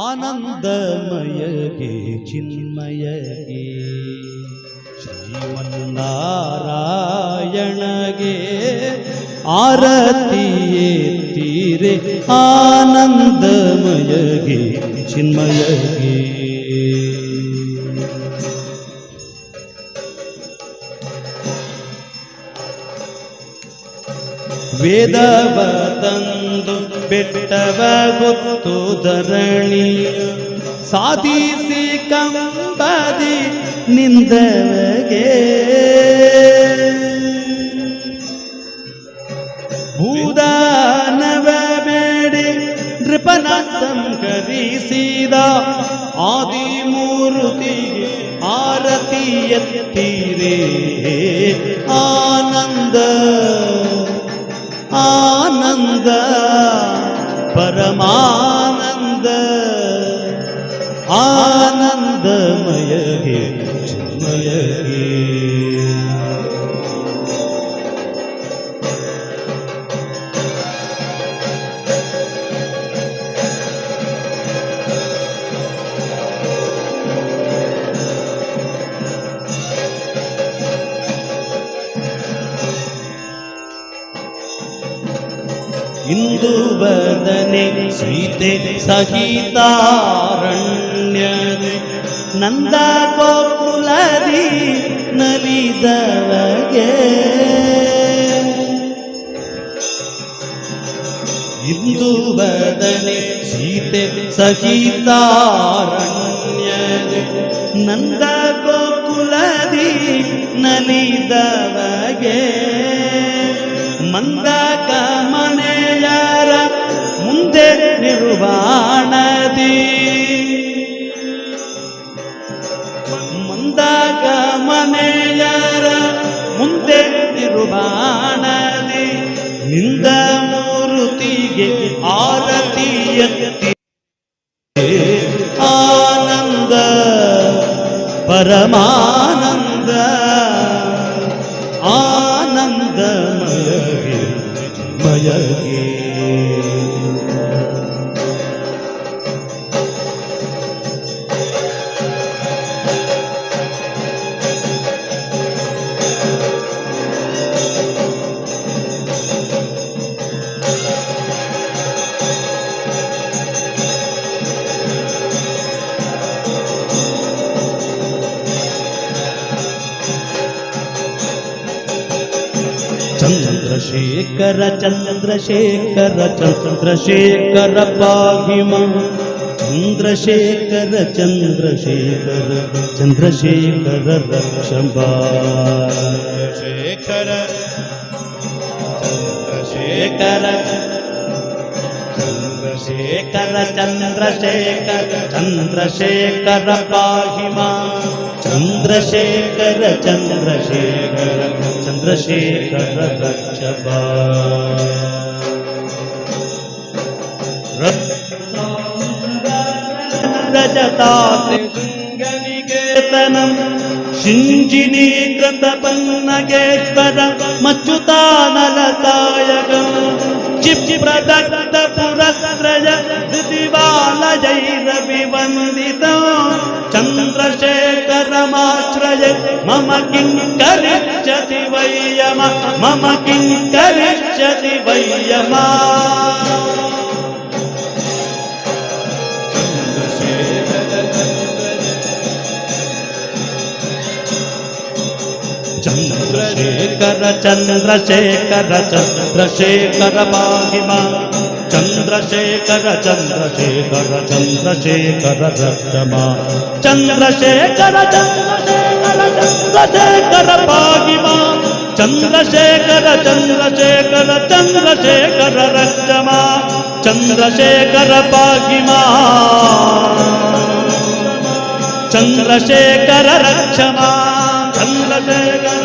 ಆನಂದಮಯಗೆ ಚಿನ್ಮಯಗೆ ಶ್ರೀಮನ್ನಾರಾಯಣಗೆ ಆರತಿಯೇ ತೀರೆ ಆನಂದಮಯಗೆ ಚಿನ್ಮಯಗೆ ವೇದವ ತಂದು ಬೆಟ್ಟವ ಗೊತ್ತು ಧರಣಿಯ ಸಾಧಿಸಿ ಕಂಬದಿ ನಿಂದವಗೆ ಭೂದಾನವ ಬೇಡಿ ನೃಪನ ಸಂಕರಿಸಿದ ಆದಿಮೂರ್ತಿಗೆ ಆರತಿ ಎತ್ತೀರೇ ಆನಂದ ಆನಂದ परमानन्द आनन्दमय ಇಂದು ಬದನೆ ಸೀತೆ ಸಹಿತಾರಣ್ಯದೆ. ನಂದ ಗೋಕುಲದಿ ನಲಿದವಗೆ ಇಂದು ಬದನೆ ಸೀತೆ ಸಹಿತಾರಣ್ಯದೆ. ನಂದ ಗೋಕುಲದಿ ನಲಿದವಗೆ ಮಂದಕ பரமானந்த ஆனந்தமய மயகே చంద్రశేఖర చంద్రశేఖర చంద్రశేఖర పాహిమ. చంద్రశేఖర చంద్రశేఖర చంద్రశేఖర రక్షభా శేఖర చంద్రశేఖర చంద్రశేఖర చంద్రశేఖర చంద్రశేఖర పాహిమా. చంద్రశేఖర చంద్రశేఖర చంద్రశేఖర రక్షభా రజతాతనం శింజినీకృత పన్నగేశ్వర మచ్యుతానలతాయక క్షిప్రదత్త పురస్త్రయ దివాలయైరవివంది జయ మమ కింకరిష్యతి వయ్యమ మమ కింకరిష్యతి వయ్యమ. చంద్రశేఖర చంద్రశేఖర చంద్రశేఖర పాహిమా చంద్రశేఖర చంద్రశేఖర చంద్రశేఖర రక్షమా చంద్రశేఖర చంద్రశేఖర చంద్రశేఖర భాగిమా చంద్రశేఖర చంద్రశేఖర చంద్రశేఖర రక్తమా చంద్రశేఖర భాగిమా చంద్రశేఖర రక్షమా చంద్రశేఖర